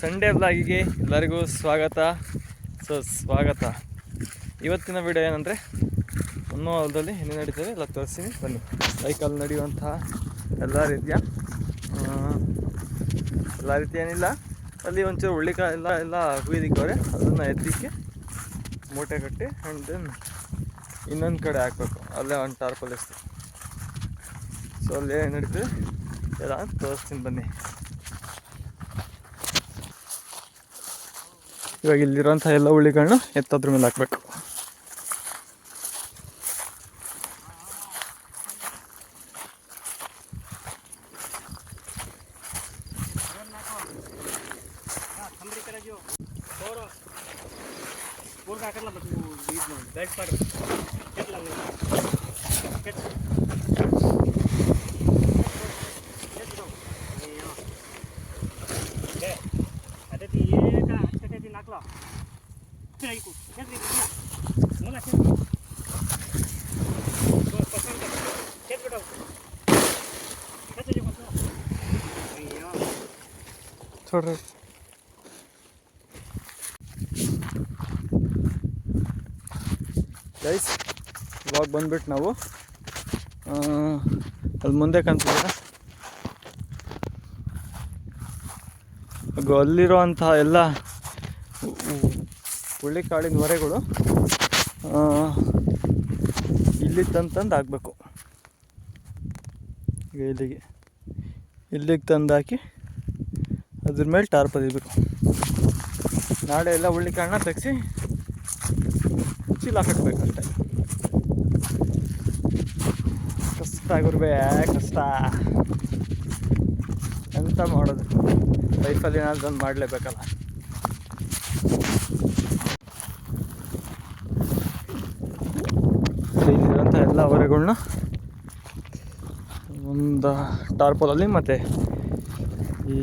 Sunday ಬ್ಲಾಗಿಗೆ ಎಲ್ಲರಿಗೂ ಸ್ವಾಗತ. So ಸ್ವಾಗತ. ಇವತ್ತಿನ ವಿಡಿಯೋ ಏನಂದರೆ ಇನ್ನೂ ಹೊಲದಲ್ಲಿ ಹೆಣ್ಣು ನಡೀತದೆ, ಎಲ್ಲ ತೋರಿಸ್ತೀನಿ, ಬನ್ನಿ. ಸೈಕಲ್ ನಡೆಯುವಂತಹ ಎಲ್ಲ ರೀತಿಯ ಎಲ್ಲ ರೀತಿ ಏನಿಲ್ಲ. ಅಲ್ಲಿ ಒಂಚೂರು ಹುಳ್ಳಿಕಾಯಿ ಎಲ್ಲ ಎಲ್ಲ ಹುಯ್ದಿಕ್ಕವ್ರೆ ಅದನ್ನು ಎತ್ತಿಕ್ಕೆ ಮೂಟೆ ಕಟ್ಟಿ ಆ್ಯಂಡ್ ದೆನ್ ಇನ್ನೊಂದು ಕಡೆ ಹಾಕ್ಬೇಕು. ಅಲ್ಲೇ ಒಂದು ಟಾರ್ಪಲ್ ಇಸ್ತು ಸೊ ಅಲ್ಲಿ ಏನು ನಡೀತದೆ ಎಲ್ಲ ತೋರಿಸ್ತೀನಿ ಬನ್ನಿ. ಇವಾಗ ಇಲ್ಲಿರೋಂಥ ಎಲ್ಲ ಹುಳಿಗಳನ್ನ ಎತ್ತದ್ರ ಮೇಲೆ ಹಾಕ್ಬೇಕು. आता अय्यो. ನೋಡ್ರಿ ಗೈಸ್ ಇವಾಗ ಬಂದ್ಬಿಟ್ಟು ನಾವು ಆ, ಅಲ್ಲಿ ಮುಂದೆ ಕಾಣ್ತಿದ್ದೀರ ಹಾಗೂ ಅಲ್ಲಿರುವಂತಹ ಎಲ್ಲ ಹು- ಹು- ಹುಳ್ಳಿಕಾಳಿನ ಹೊರೆಗಳು ಇಲ್ಲಿ ತಂದು ಹಾಕ್ಬೇಕು. ಇಲ್ಲಿಗೆ ಇಲ್ಲಿಗೆ ತಂದು ಹಾಕಿ ಅದ್ರ ಮೇಲೆ ಟಾರ್ ಪದಿಬೇಕು ನಾಳೆ ಎಲ್ಲ ಹುಳ್ಳಿಕಾಳನ್ನ ತೆಗ್ಸಿ ಚೀಲ ಕಟ್ಟಬೇಕಷ್ಟೆ ಕಷ್ಟ ಆಗಿರ್ಬೇ ಕಷ್ಟ. ಎಂತ ಮಾಡೋದು? ಲೈಫಲ್ಲಿ ಏನಾದ್ರು ಮಾಡಲೇಬೇಕಲ್ಲ. ಇಲ್ಲಿರೋಂಥ ಎಲ್ಲ ಹೊರೆಗಳ್ನ ಒಂದು ಟಾರ್ಪೋಲಲ್ಲಿ ಮತ್ತು ಈ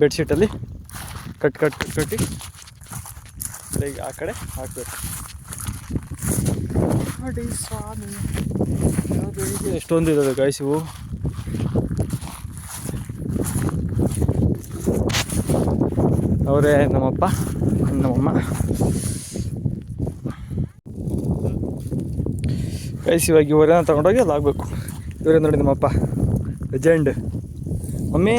ಬೆಡ್ಶೀಟಲ್ಲಿ ಕಟ್ ಕಟ್ ಕಟ್ಟಿ ಈಗ ಆ ಕಡೆ ಹಾಕಬೇಕು. ನೋಡಿ ಸ್ವಾಮಿ. ಎಷ್ಟೊಂದು ಇದ್ದಾವೆ ಗಾಯ್ಸ್ ಇವು. ಅವರೇ ನಮ್ಮಪ್ಪ ನಮ್ಮಮ್ಮ. ಗೈಸ್ ಇವಾಗ ಇವರೇನ ತಗೊಂಡೋಗಿ ಹಾಕ್ಬೇಕು ಇವರೇ ನೋಡಿ ನಮ್ಮಪ್ಪ. Legend mummy.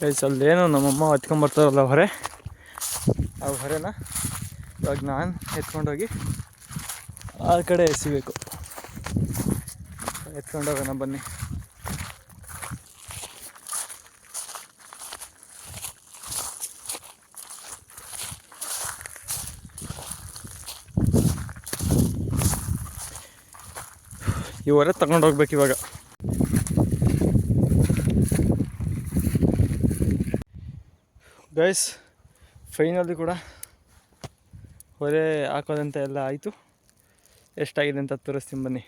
ಗೈಸ್ ಅಲ್ಲೇನು ನಮ್ಮಮ್ಮ ಹತ್ಕೊಂಬರ್ತಾರಲ್ಲ ಹೊರೆ. ಆ ಹೊರೆನ ಇವಾಗ ನಾನು ಎತ್ಕೊಂಡೋಗಿ ಆ ಕಡೆ ಎಸಿಬೇಕು. ಎತ್ಕೊಂಡೋಗೋಣ ಬನ್ನಿ. ಹೊರೆ ತಗೊಂಡೋಗ್ಬೇಕು ಇವಾಗ. ಗೈಸ್ ಫೈನಲಿ ಕೂಡ ಹೊರೆ ಹಾಕೋದಂತ ಎಲ್ಲ ಆಯಿತು. ಎಷ್ಟಾಗಿದೆ ಅಂತ ತೋರಿಸ್ತೀನಿ ಬನ್ನಿ.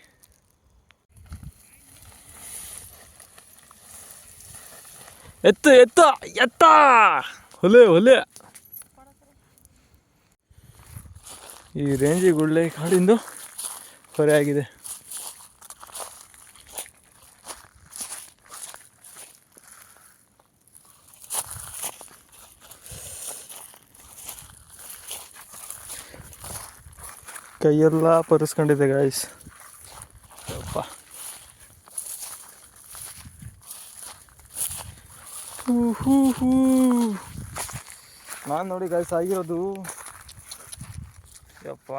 ಎತ್ತು, ಎತ್ತ ಎತ್ತ! ಹೊಲೆ ಹೊಲೆ! ಈ ರೇಂಜಿಗೆ ಗುಳ್ಳೆ ಕಾಡಿಂದು ಹೊರೆ ಆಗಿದೆ. ಕೈಯೆಲ್ಲ ಪರಿಸ್ಕೊಂಡಿದೆ ಗಾಯ್ಸ್ ಯಪ್ಪ. ಹೂ ಹೂ ನಾನು ನೋಡಿ ಗಾಯ್ಸ್ ಆಗಿರೋದು. ಯಪ್ಪ.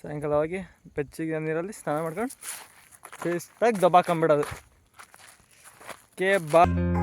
ಸಾಯಂಕಾಲವಾಗಿ ಬೆಚ್ಚಗೆ ನೀರಲ್ಲಿ ಸ್ನಾನ ಮಾಡ್ಕೊಂಡು ಟೇಸ್ಟಾಗಿ ದಬಾಕೊಂಬಿಡೋದು. કે બા